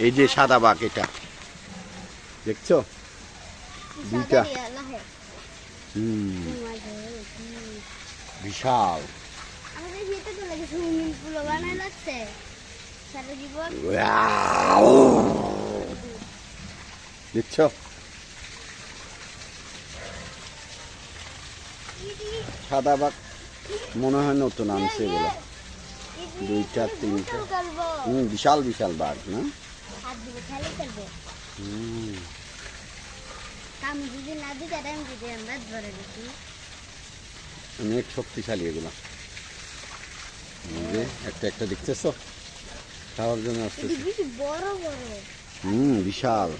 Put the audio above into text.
এই যে। সাদা বাঘ এটা। দেখছ? দুইটা। বিশাল। সারা জীবন. দেখছ সাদা বাঘ মনে হয় নতুন আনছে এগুলো। দুইটা, তিনটা। হুম বিশাল বিশাল বাঘ না? হুম। অনেক শক্তিশালী এগুলো। একটা একটা দেখতেছো? খাওয়ার জন্য আসতেছে। হুম বিশাল।